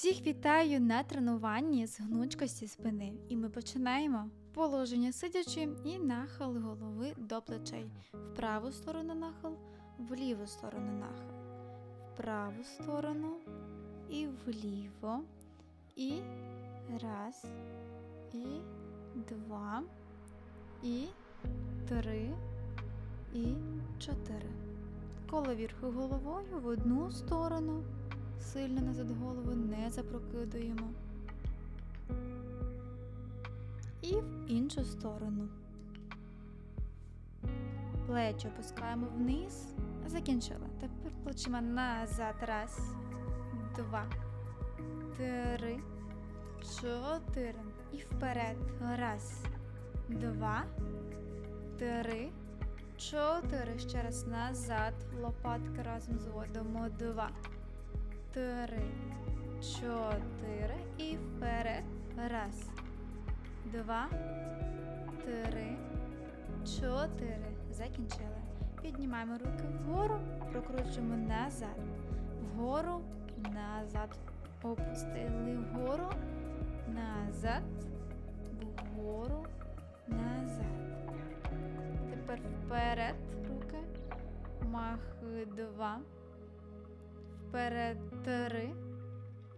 Всіх вітаю на тренуванні з гнучкості спини. І ми починаємо. Положення сидячи і нахил голови до плечей. В праву сторону нахил, в ліву сторону нахил. В праву сторону і вліво. І раз, і два, і три, і чотири. Коло вірху головою в одну сторону. Сильно назад голову не запрокидуємо. І в іншу сторону. Плечі опускаємо вниз. Закінчили. Тепер плечима назад. Раз, два, три, чотири. І вперед. Раз, два, три, чотири. Ще раз назад. Лопатки разом зводимо. Два три, чотири і вперед. Раз, два, три, чотири. Закінчили. Піднімаємо руки вгору, прокручуємо назад. Вгору, назад. Опустили вгору, назад, вгору, назад. Тепер вперед руки. Мах два. Вперед три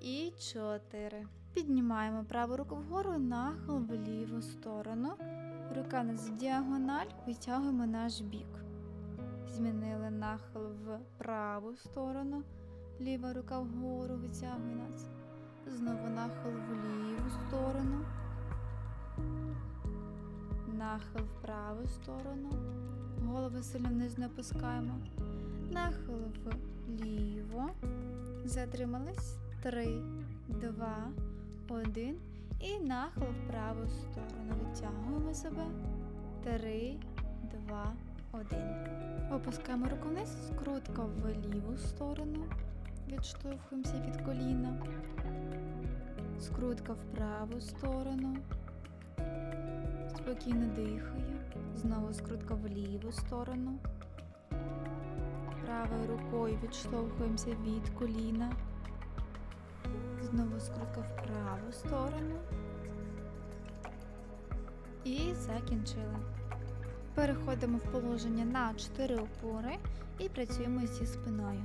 і чотири. Піднімаємо праву руку вгору, нахил в ліву сторону. Рука нас в діагональ, витягуємо наш бік. Змінили нахил в праву сторону. Ліва рука вгору витягує нас. Знову нахил в ліву сторону. Нахил в праву сторону. Голову сильно вниз не опускаємо. Нахил вліво. Затримались. Три, два, один. І нахил в праву сторону. Витягуємо себе. Три, два, один. Опускаємо руку вниз, скрутка в ліву сторону. Відштовхуємося від коліна. Скрутка в праву сторону. Спокійно дихає. Знову скрутка в ліву сторону. Правою рукою відштовхуємося від коліна. Знову скрутка в праву сторону. І закінчили. Переходимо в положення на 4 опори і працюємо зі спиною.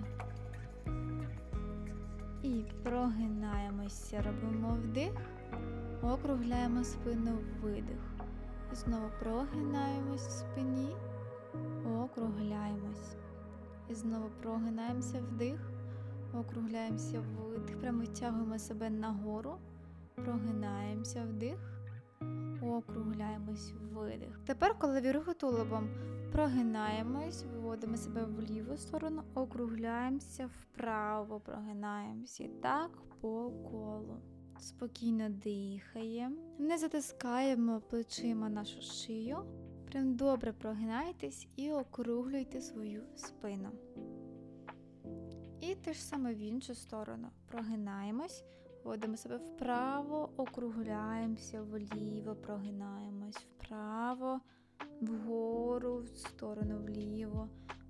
І прогинаємося, робимо вдих, округляємо спину видих. І знову прогинаємось в спині, округляємось. І знову прогинаємося вдих, округляємося видих, прямо витягуємо себе нагору, прогинаємося вдих, округляємось видих. Тепер, коли віруху тулубом прогинаємось, виводимо себе в ліву сторону, округляємося вправо, прогинаємося. І так по колу. Спокійно дихаємо, не затискаємо плечима нашу шию. Прям добре прогинайтесь і округлюйте свою спину. І те ж саме в іншу сторону. Прогинаємось, вводимо себе вправо, округляємося вліво, прогинаємось вправо, вгору, в сторону вліво,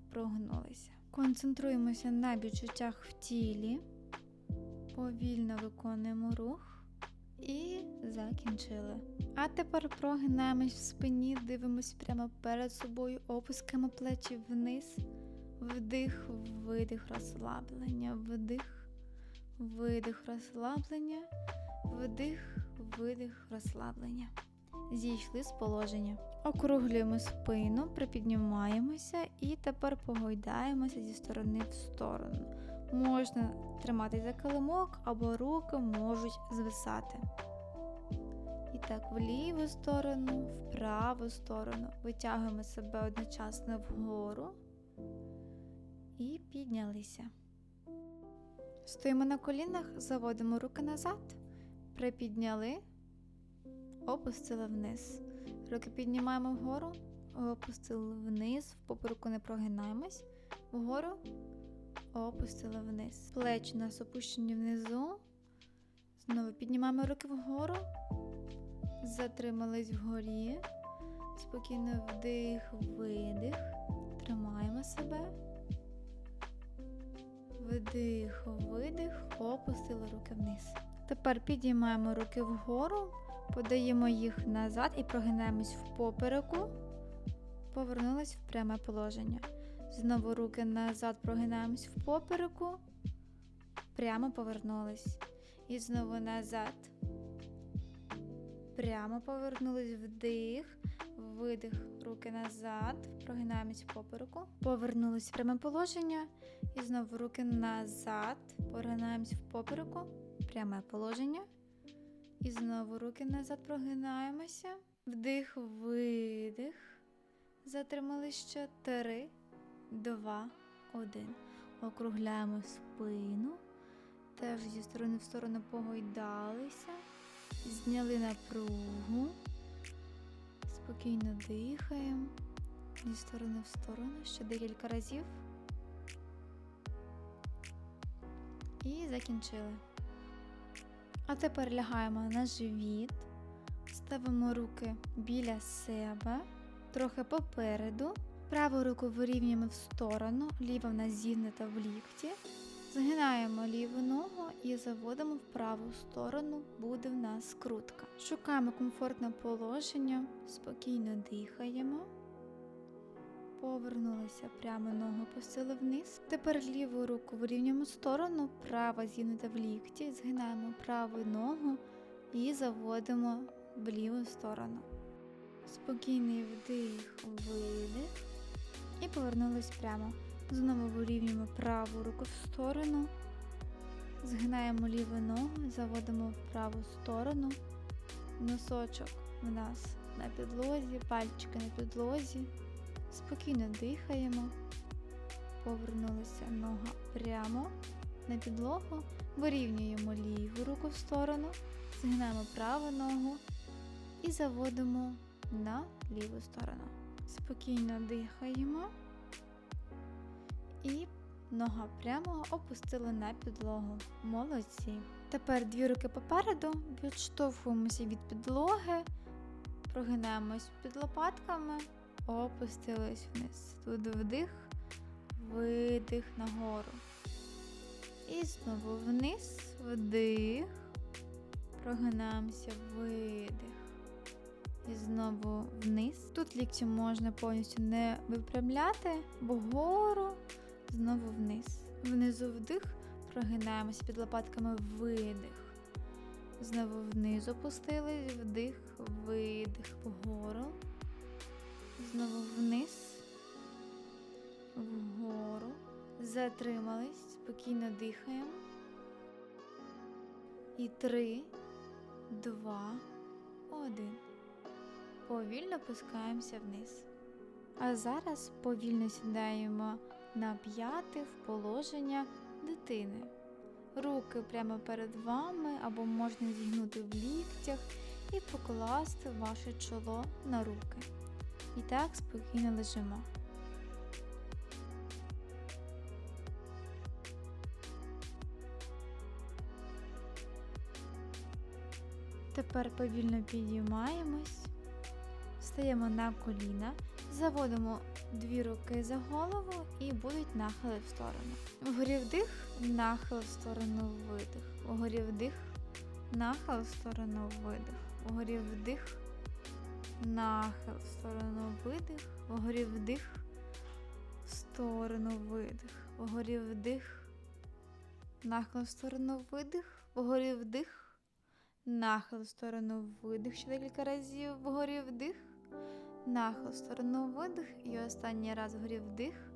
прогнулися. Концентруємося на відчуттях в тілі, повільно виконуємо рух. І закінчили. А тепер прогинаємось в спині, дивимось прямо перед собою, опускаємо плечі вниз, вдих, видих, розслаблення, вдих, видих, розслаблення, вдих, видих, розслаблення. Зійшли з положення. Округлюємо спину, припіднімаємося і тепер погойдаємося зі сторони в сторону. Можна тримати за килимок або руки можуть звисати. І так, в ліву сторону, в праву сторону. Витягуємо себе одночасно вгору і піднялися. Стоїмо на колінах, заводимо руки назад, припідняли, опустили вниз. Руки піднімаємо вгору, опустили вниз, в попереку не прогинаємось, вгору опустили вниз. Плечі у нас опущені внизу. Знову піднімаємо руки вгору, затримались вгорі. Спокійно вдих, видих. Тримаємо себе. Вдих, видих, опустили руки вниз. Тепер підіймаємо руки вгору, подаємо їх назад і прогинаємось в попереку. Повернулись в пряме положення. Знову руки назад прогинаємось в попереку. Прямо повернулись. І знову назад. Прямо повернулись вдих, видих, руки назад, прогинаємось в попереку, повернулись в пряме положення. І знову руки назад, прогинаємось в попереку, пряме положення. І знову руки назад прогинаємося. Вдих, видих. Затримали ще три, два, один. Округляємо спину. Теж зі сторони в сторону погойдалися. Зняли напругу. Спокійно дихаємо. Зі сторони в сторону ще декілька разів. І закінчили. А тепер лягаємо на живіт, ставимо руки біля себе, трохи попереду. Праву руку вирівнюємо в сторону, ліва в нас зігнута в лікті. Згинаємо ліву ногу і заводимо в праву сторону, буде в нас скрутка. Шукаємо комфортне положення, спокійно дихаємо. Повернулися прямо ногу пустили вниз. Тепер ліву руку вирівнюємо сторону, права зігнута в лікті, згинаємо праву ногу і заводимо в ліву сторону. Спокійний вдих, видих. І повернулись прямо. Знову вирівнюємо праву руку в сторону, згинаємо ліву ногу, заводимо в праву сторону. Носочок у нас на підлозі, пальчики на підлозі. Спокійно дихаємо. Повернулася нога прямо на підлогу. Вирівнюємо ліву руку в сторону, згинаємо праву ногу і заводимо на ліву сторону. Спокійно дихаємо. І нога прямо опустили на підлогу. Молодці. Тепер дві руки попереду, відштовхуємося від підлоги, прогинаємось під лопатками, опустились вниз. Тут вдих, видих нагору. І знову вниз, вдих, прогинаємося, видих. І знову вниз. Тут лікті можна повністю не випрямляти, вгору, знову вниз. Внизу вдих, прогинаємося під лопатками видих. Знову вниз опустились, вдих, видих вгору. Знову вниз, вгору. Затримались, спокійно дихаємо. І три, два, один. Повільно опускаємося вниз. А зараз повільно сідаємо на п'яти в положення дитини. Руки прямо перед вами або можна зігнути в ліктях і покласти ваше чоло на руки. І так спокійно лежимо. Тепер повільно підіймаємось, стаємо на коліна, заводимо дві руки за голову і будуть нахили в сторону. Вгорі вдих, нахил в сторону видих. Вгорі вдих, нахил в сторону видих. Вгорі вдих, нахил в сторону видих. Вгорі вдих, в сторону видих. Вгорі вдих, нахил в сторону видих. Вгорі вдих. Нахил в сторону видих ще декілька разів вгорі вдих. Нахил сторону видих. І останній раз вгорі вдих.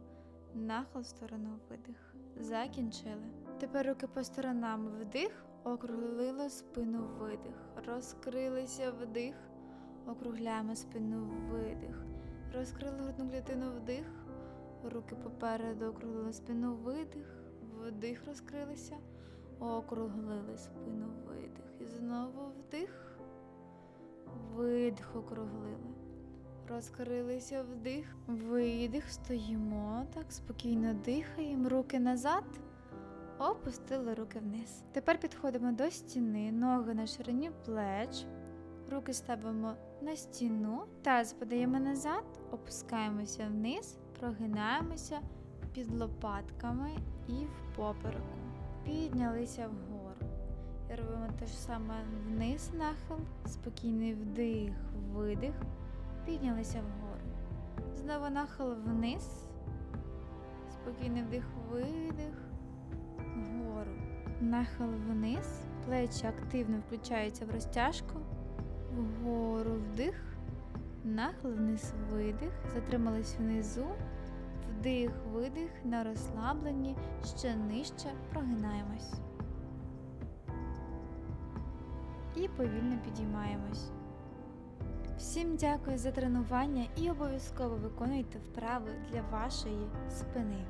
Нахил сторону видих. Закінчили. Тепер руки по сторонам вдих. Округлили спину видих. Розкрилися вдих. Округляємо спину видих. Розкрили грудну клітину вдих. Руки попереду округлили спину видих. Вдих розкрилися. Округлили спину видих. І знову вдих. Видих округлили. Розкрилися вдих. Видих. Стоїмо так, спокійно дихаємо. Руки назад. Опустили руки вниз. Тепер підходимо до стіни, ноги на ширині плеч. Руки ставимо на стіну, таз подаємо назад, опускаємося вниз, прогинаємося, під лопатками і в попереку. Піднялися вгору. І робимо те ж саме вниз нахил, спокійний вдих, видих, піднялися вгору. Знову нахил вниз, спокійний вдих, видих, вгору. Нахил вниз, плечі активно включаються в розтяжку, вгору вдих, нахил вниз, видих, затримались внизу, вдих, видих, на розслабленні, ще нижче. Прогинаємось. І повільно підіймаємось. Всім дякую за тренування і обов'язково виконуйте вправи для вашої спини.